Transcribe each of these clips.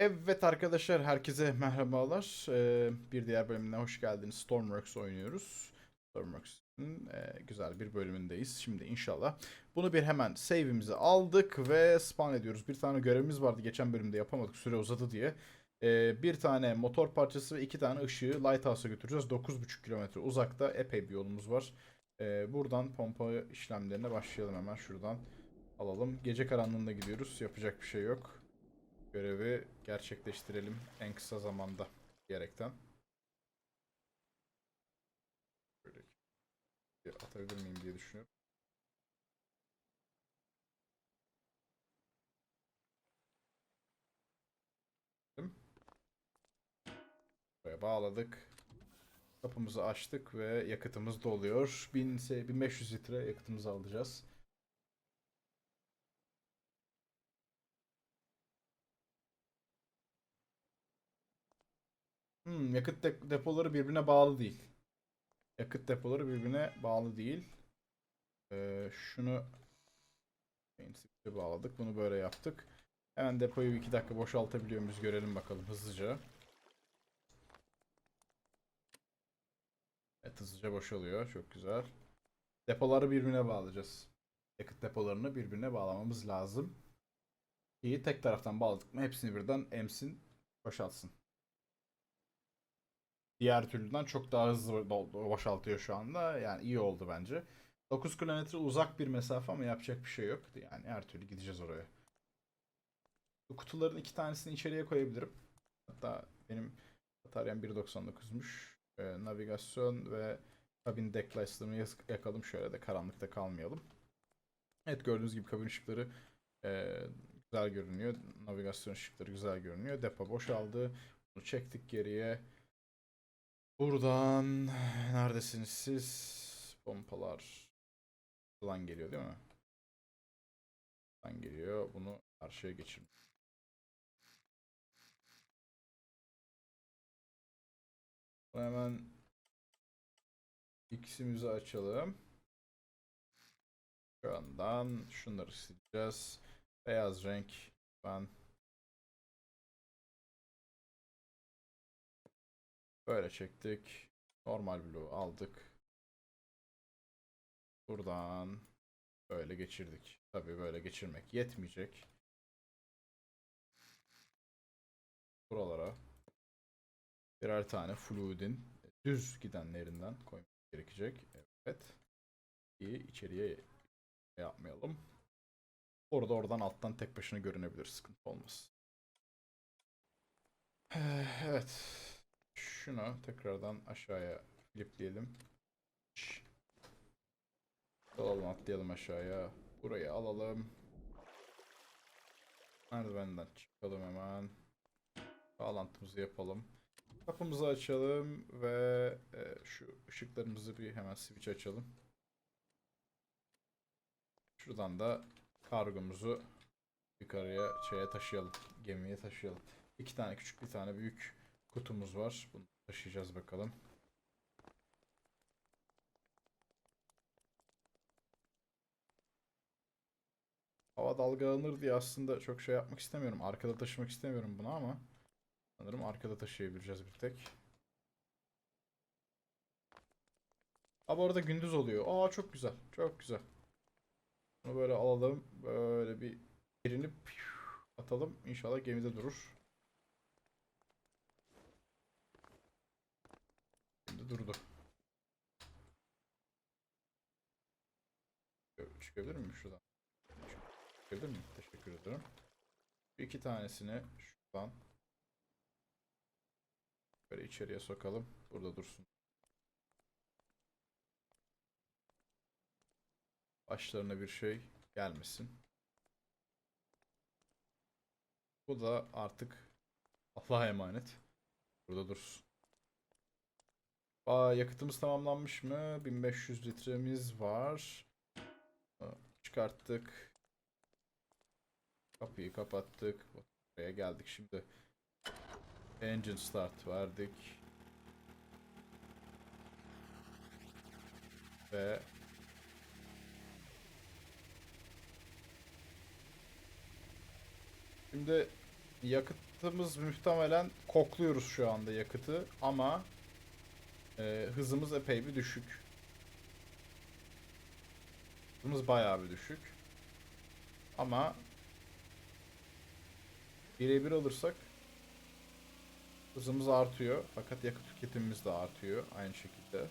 Evet arkadaşlar herkese merhabalar. Ee, bir diğer bölümüne hoş geldiniz. Stormworks oynuyoruz. Stormworks'ın e, güzel bir bölümündeyiz. Şimdi inşallah bunu bir hemen save'imizi aldık ve spawn ediyoruz. Bir tane görevimiz vardı geçen bölümde yapamadık süre uzadı diye. Ee, bir tane motor parçası ve iki tane ışığı Lighthouse'a götüreceğiz. 9,5 kilometre uzakta epey bir yolumuz var. Ee, buradan pompa işlemlerine başlayalım hemen şuradan alalım. Gece karanlığında gidiyoruz. Yapacak bir şey yok görevi gerçekleştirelim en kısa zamanda diyerekten. Böyle bir atabilir miyim diye düşünüyorum. Buraya bağladık. Kapımızı açtık ve yakıtımız doluyor. 1000 ise 1500 litre yakıtımızı alacağız. Hmm, yakıt de- depoları birbirine bağlı değil. Yakıt depoları birbirine bağlı değil. Ee, şunu bağladık. Bunu böyle yaptık. Hemen depoyu 2 dakika boşaltabiliyor muyuz görelim bakalım hızlıca. Evet hızlıca boşalıyor. Çok güzel. Depoları birbirine bağlayacağız. Yakıt depolarını birbirine bağlamamız lazım. Ki tek taraftan bağladık mı hepsini birden emsin boşaltsın. Diğer türlüden çok daha hızlı boşaltıyor şu anda. Yani iyi oldu bence. 9 kilometre uzak bir mesafe ama yapacak bir şey yok. Yani her türlü gideceğiz oraya. Bu kutuların iki tanesini içeriye koyabilirim. Hatta benim bataryam 1.99'muş. Ee, navigasyon ve kabin decklights'larını yak- yakalım şöyle de karanlıkta kalmayalım. Evet gördüğünüz gibi kabin ışıkları e, güzel görünüyor. Navigasyon ışıkları güzel görünüyor. Depo boşaldı. Bunu çektik geriye. Buradan neredesiniz siz? Pompalar falan geliyor değil mi? Buradan geliyor. Bunu karşıya geçir. Hemen X'imizi açalım. Şu andan şunları sileceğiz. Beyaz renk ben Böyle çektik. Normal blue aldık. Buradan böyle geçirdik. Tabii böyle geçirmek yetmeyecek. Buralara birer tane fluidin düz gidenlerinden koymak gerekecek. Evet. İyi içeriye yapmayalım. Orada oradan alttan tek başına görünebilir. Sıkıntı olmaz. Evet. Şunu tekrardan aşağıya flipleyelim. Şş. Alalım atlayalım aşağıya. Burayı alalım. Merdivenden çıkalım hemen. Bağlantımızı yapalım. Kapımızı açalım ve e, şu ışıklarımızı bir hemen switch açalım. Şuradan da kargomuzu yukarıya şeye taşıyalım. Gemiye taşıyalım. İki tane küçük bir tane büyük kutumuz var. Bunu taşıyacağız bakalım. Hava dalgalanır diye aslında çok şey yapmak istemiyorum. Arkada taşımak istemiyorum bunu ama sanırım arkada taşıyabileceğiz bir tek. Ama orada gündüz oluyor. Aa çok güzel. Çok güzel. Bunu böyle alalım. Böyle bir birini atalım. İnşallah gemide durur. Durdu. Çıkabilir miyim şuradan? Çıkabilir miyim? Teşekkür ederim. İki tanesini şuradan böyle içeriye sokalım. Burada dursun. Başlarına bir şey gelmesin. Bu da artık Allah'a emanet. Burada dursun. Aa, yakıtımız tamamlanmış mı? 1500 litremiz var. Çıkarttık. Kapıyı kapattık. Buraya geldik şimdi. Engine start verdik. Ve Şimdi yakıtımız muhtemelen kokluyoruz şu anda yakıtı ama e, hızımız epey bir düşük. Hızımız bayağı bir düşük. Ama birebir alırsak hızımız artıyor fakat yakıt tüketimimiz de artıyor aynı şekilde.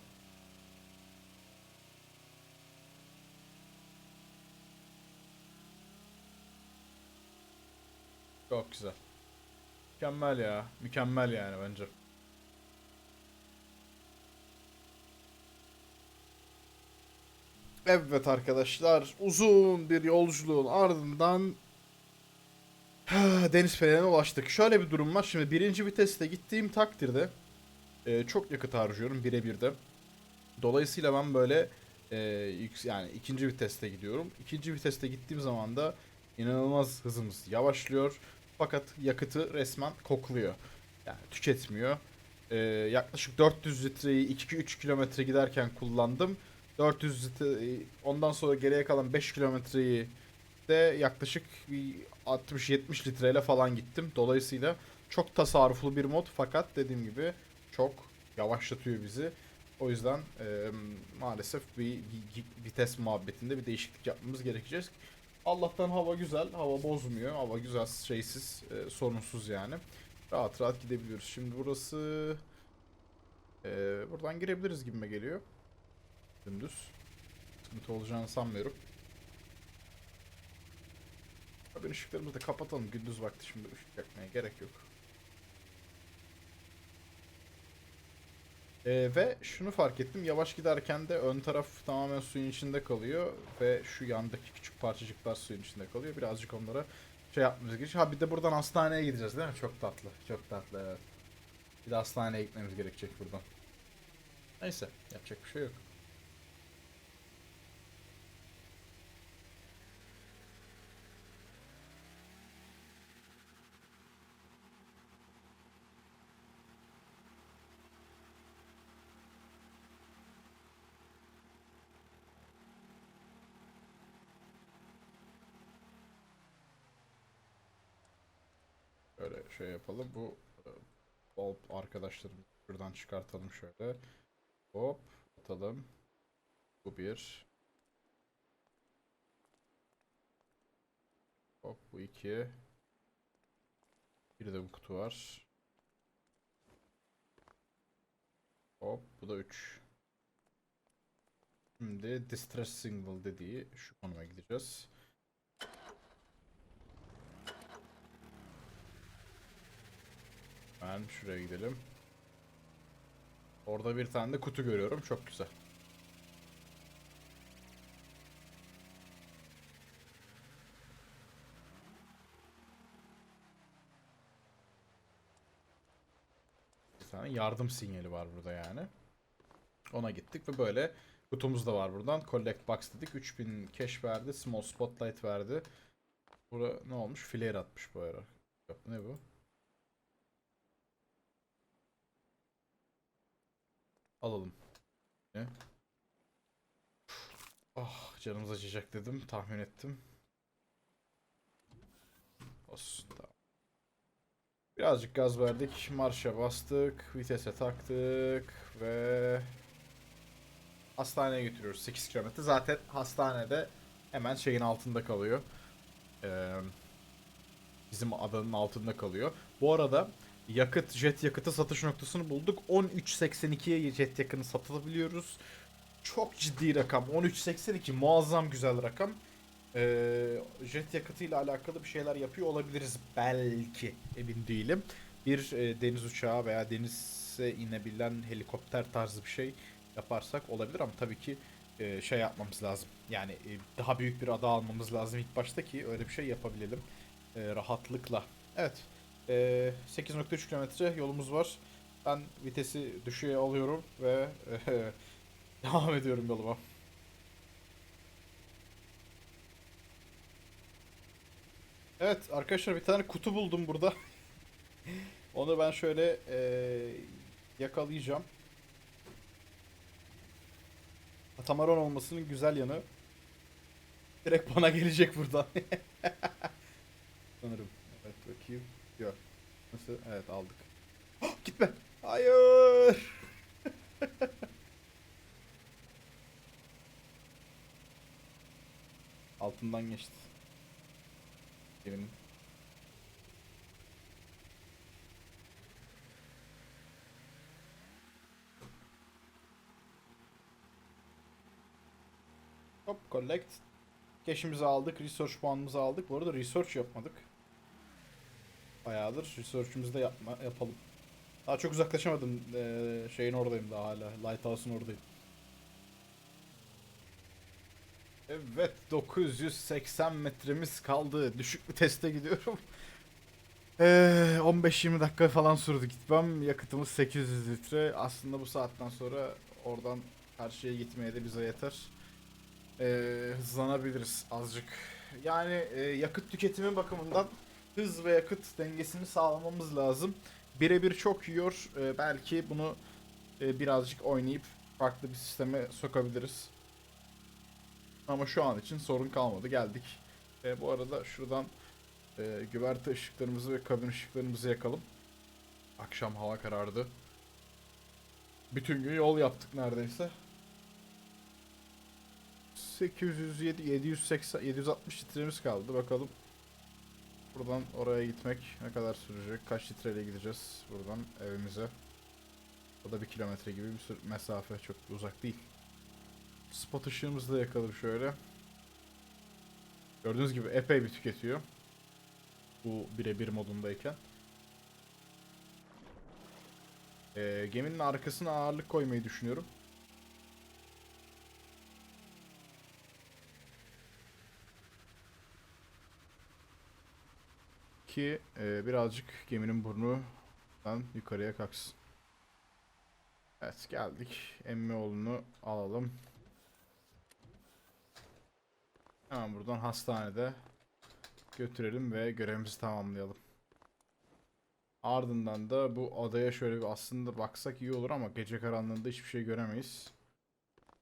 Çok güzel. Mükemmel ya. Mükemmel yani bence. Evet arkadaşlar uzun bir yolculuğun ardından Deniz Fener'e ulaştık. Şöyle bir durum var. Şimdi birinci viteste gittiğim takdirde e, çok yakıt harcıyorum birebir de. Dolayısıyla ben böyle e, yani ikinci viteste gidiyorum. İkinci viteste gittiğim zaman da inanılmaz hızımız yavaşlıyor. Fakat yakıtı resmen kokluyor. Yani tüketmiyor. E, yaklaşık 400 litreyi 2-3 kilometre giderken kullandım. 400 litre ondan sonra geriye kalan 5 kilometreyi de yaklaşık bir 60-70 litreyle falan gittim. Dolayısıyla çok tasarruflu bir mod fakat dediğim gibi çok yavaşlatıyor bizi. O yüzden e, maalesef bir vites muhabbetinde bir değişiklik yapmamız gerekecek. Allah'tan hava güzel, hava bozmuyor. Hava güzel, şeysiz, e, sorunsuz yani. Rahat rahat gidebiliyoruz. Şimdi burası e, buradan girebiliriz gibime geliyor. Dümdüz. Sıkıntı olacağını sanmıyorum. Tabii ışıklarımızı da kapatalım. Gündüz vakti şimdi ışık yakmaya gerek yok. Ee, ve şunu fark ettim. Yavaş giderken de ön taraf tamamen suyun içinde kalıyor. Ve şu yandaki küçük parçacıklar suyun içinde kalıyor. Birazcık onlara şey yapmamız gerekiyor. Ha bir de buradan hastaneye gideceğiz değil mi? Çok tatlı. Çok tatlı evet. Bir de hastaneye gitmemiz gerekecek buradan. Neyse. Yapacak bir şey yok. Şöyle şey yapalım. Bu e, bulb arkadaşlarımızı şuradan çıkartalım şöyle. Hop atalım. Bu bir. Hop bu iki. Bir de bu kutu var. Hop bu da üç. Şimdi distress signal dediği şu konuma gideceğiz. Ben şuraya gidelim. Orada bir tane de kutu görüyorum. Çok güzel. Bir tane yardım sinyali var burada yani. Ona gittik ve böyle kutumuz da var buradan. Collect box dedik. 3000 cash verdi. Small spotlight verdi. Burada ne olmuş? Flare atmış bu ara. Ne bu? Alalım. Ne? Ah canımız acıyacak dedim. Tahmin ettim. Olsun tamam. Birazcık gaz verdik. Marşa bastık. Vitese taktık. Ve hastaneye götürüyoruz. 8 kilometre. Zaten hastanede hemen şeyin altında kalıyor. Ee, bizim adanın altında kalıyor. Bu arada yakıt, jet yakıtı satış noktasını bulduk. 13.82'ye jet yakını satılabiliyoruz. Çok ciddi rakam. 13.82 muazzam güzel rakam. Ee, jet yakıtıyla alakalı bir şeyler yapıyor olabiliriz belki. Emin değilim. Bir e, deniz uçağı veya denize inebilen helikopter tarzı bir şey yaparsak olabilir ama tabii ki e, şey yapmamız lazım. Yani e, daha büyük bir ada almamız lazım ilk başta ki öyle bir şey yapabilelim e, rahatlıkla. Evet. E, 8.3 kilometre yolumuz var. Ben vitesi düşüğe alıyorum ve devam ediyorum yoluma. Evet arkadaşlar bir tane kutu buldum burada. Onu ben şöyle e, yakalayacağım. Katamaran olmasının güzel yanı direkt bana gelecek buradan. Sanırım. Yok. Nasıl? Evet aldık. Gitme. Hayır. Altından geçti. Geminin. Hop collect. Cash'imizi aldık, research puanımızı aldık. Bu arada research yapmadık. Bayağıdır research'ümüzü de yapma, yapalım. Daha çok uzaklaşamadım. Ee, şeyin oradayım daha hala. Lighthouse'un oradayım. Evet 980 metremiz kaldı. Düşük bir teste gidiyorum. Ee, 15-20 dakika falan sürdü gitmem. Yakıtımız 800 litre. Aslında bu saatten sonra oradan karşıya gitmeye de bize yeter. Ee, hızlanabiliriz azıcık. Yani e, yakıt tüketimi bakımından hız ve yakıt dengesini sağlamamız lazım. Birebir çok yiyor. Ee, belki bunu e, birazcık oynayıp farklı bir sisteme sokabiliriz. Ama şu an için sorun kalmadı. Geldik. E, bu arada şuradan e, güverte ışıklarımızı ve kabin ışıklarımızı yakalım. Akşam hava karardı. Bütün gün yol yaptık neredeyse. 807 780 760 litremiz kaldı. Bakalım buradan oraya gitmek ne kadar sürecek? Kaç litreyle gideceğiz buradan evimize? O da bir kilometre gibi bir mesafe çok uzak değil. Spot ışığımızı da yakalım şöyle. Gördüğünüz gibi epey bir tüketiyor. Bu birebir modundayken. Ee, geminin arkasına ağırlık koymayı düşünüyorum. Ki e, birazcık geminin burnundan yukarıya kalksın. Evet geldik. Emmioğlu'nu alalım. Hemen buradan hastanede götürelim ve görevimizi tamamlayalım. Ardından da bu adaya şöyle bir aslında baksak iyi olur ama gece karanlığında hiçbir şey göremeyiz.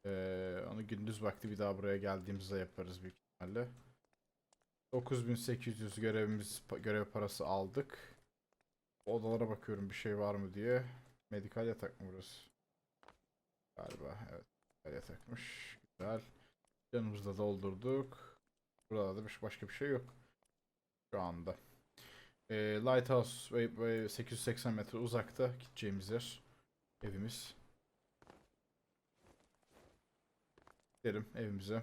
Ee, onu gündüz vakti bir daha buraya geldiğimizde yaparız büyük ihtimalle. 9800 görevimiz görev parası aldık. Odalara bakıyorum bir şey var mı diye. Medikal yatak mı burası? Galiba evet. Medikal yatakmış. Güzel. Canımızı da doldurduk. Burada da başka bir şey yok. Şu anda. Ee, Lighthouse ve 880 metre uzakta gideceğimiz yer. Evimiz. Gidelim evimize.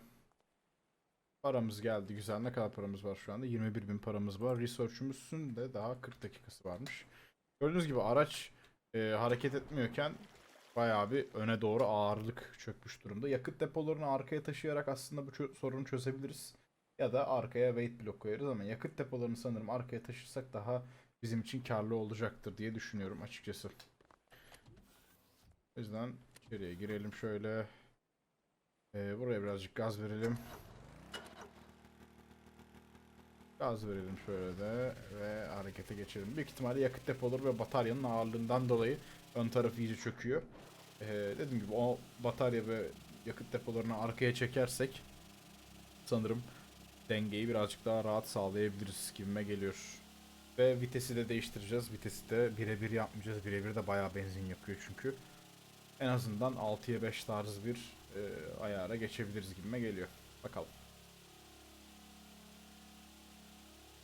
Paramız geldi güzel. Ne kadar paramız var şu anda? 21 bin paramız var. Research'ümüzün de daha 40 dakikası varmış. Gördüğünüz gibi araç e, hareket etmiyorken bayağı bir öne doğru ağırlık çökmüş durumda. Yakıt depolarını arkaya taşıyarak aslında bu çö- sorunu çözebiliriz. Ya da arkaya weight block koyarız ama yakıt depolarını sanırım arkaya taşırsak daha bizim için karlı olacaktır diye düşünüyorum açıkçası. O yüzden içeriye girelim şöyle. Ee, buraya birazcık gaz verelim. Gaz verelim şöyle de ve harekete geçelim. Büyük ihtimalle yakıt depoları ve bataryanın ağırlığından dolayı ön tarafı iyice çöküyor. Ee, dediğim gibi o batarya ve yakıt depolarını arkaya çekersek sanırım dengeyi birazcık daha rahat sağlayabiliriz gibime geliyor. Ve vitesi de değiştireceğiz. Vitesi de birebir yapmayacağız. Birebir de bayağı benzin yakıyor çünkü. En azından 6'ya 5 tarzı bir e, ayara geçebiliriz gibime geliyor. Bakalım.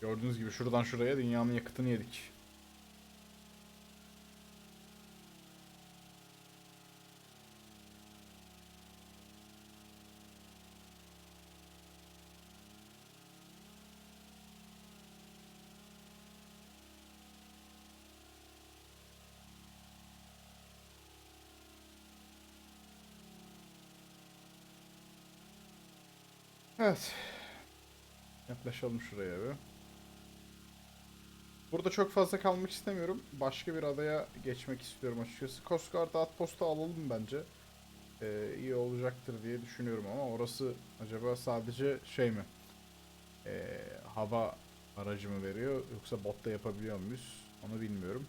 Gördüğünüz gibi şuradan şuraya dünyanın yakıtını yedik. Evet. Yaklaşalım şuraya bir. Burada çok fazla kalmak istemiyorum. Başka bir adaya geçmek istiyorum açıkçası. Coast Guard outpost'u alalım bence. Ee, iyi olacaktır diye düşünüyorum ama orası acaba sadece şey mi? Ee, hava aracı mı veriyor yoksa botta yapabiliyor muyuz? Onu bilmiyorum.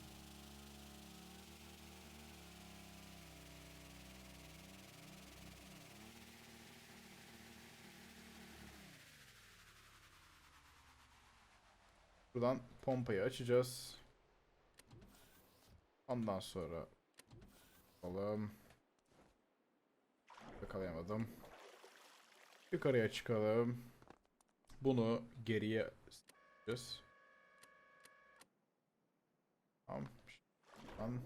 Buradan pompayı açacağız. Ondan sonra bakalım. Yakalayamadım. Yukarıya çıkalım. Bunu geriye sıkacağız. Tamam. Şuradan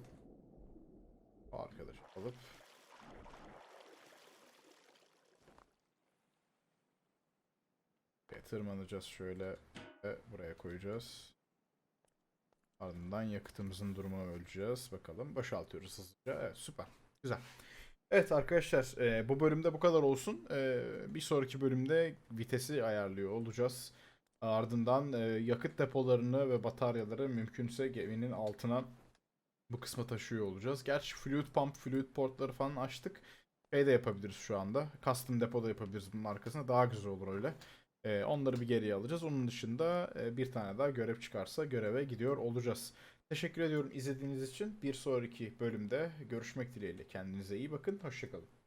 bu arkadaşı alıp tırmanacağız şöyle ve buraya koyacağız. Ardından yakıtımızın durumunu öleceğiz. Bakalım boşaltıyoruz hızlıca. Evet süper. Güzel. Evet arkadaşlar e, bu bölümde bu kadar olsun. E, bir sonraki bölümde vitesi ayarlıyor olacağız. Ardından e, yakıt depolarını ve bataryaları mümkünse geminin altına bu kısma taşıyor olacağız. Gerçi fluid pump, fluid portları falan açtık. Şey de yapabiliriz şu anda. Custom depo da yapabiliriz bunun arkasına. Daha güzel olur öyle. Ee, onları bir geriye alacağız. Onun dışında e, bir tane daha görev çıkarsa göreve gidiyor olacağız. Teşekkür ediyorum izlediğiniz için. Bir sonraki bölümde görüşmek dileğiyle. Kendinize iyi bakın. Hoşçakalın.